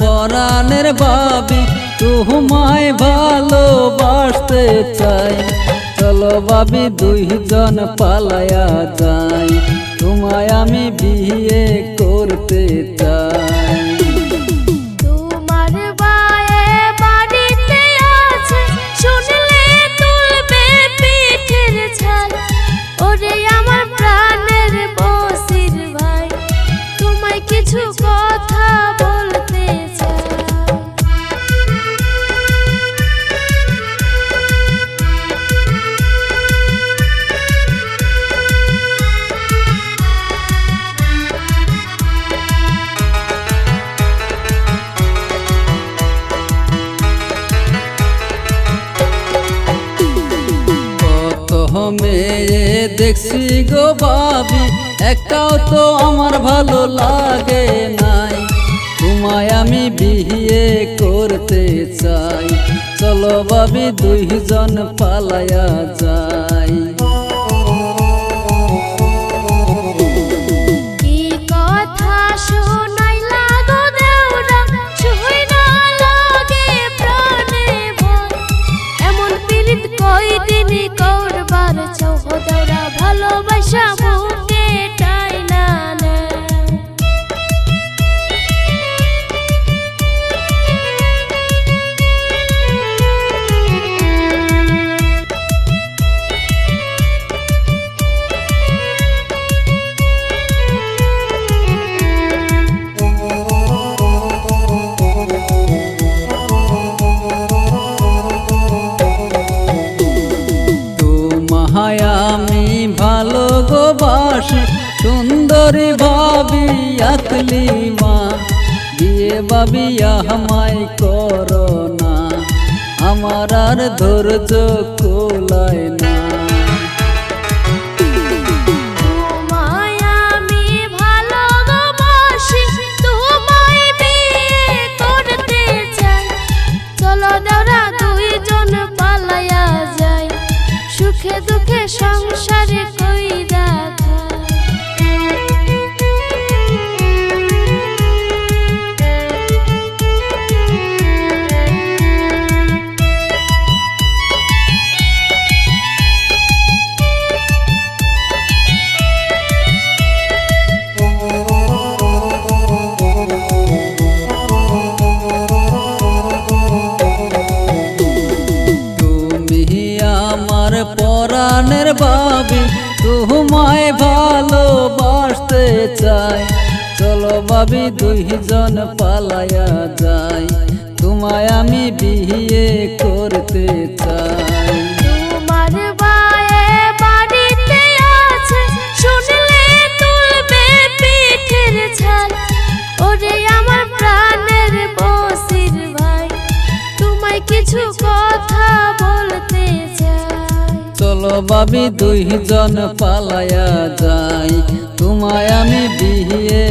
পরাণের ভাবি তোমায় ভালোবাসতে চাই চলো ভাবি, দুইজন পালায়া যাই। তোমায় আমি বিয়ে করতে চাই। বায়ে মেয়ে দেখছি গো বাবি একটাও তো আমার ভালো লাগে নাই। তোমায় আমি বিয়ে করতে চাই। চলো বাবি দুইজন পালায়া যাই। ভালো গো বাসি সুন্দরী ভাবি আকলি মা বিয়ে ভাবি আমায় করো না, আমার আর ধৈর্য কোলায় না। তোমায় পরাণের ভাবি তোমায় ভালোবাসতে চাই চলো ভাবি, দুইজন পালায়া যাই। তোমায় আমি বিয়ে করতে চাই। ভাবি দুইজন পালায়া যাই তোমায় আমি বিয়ে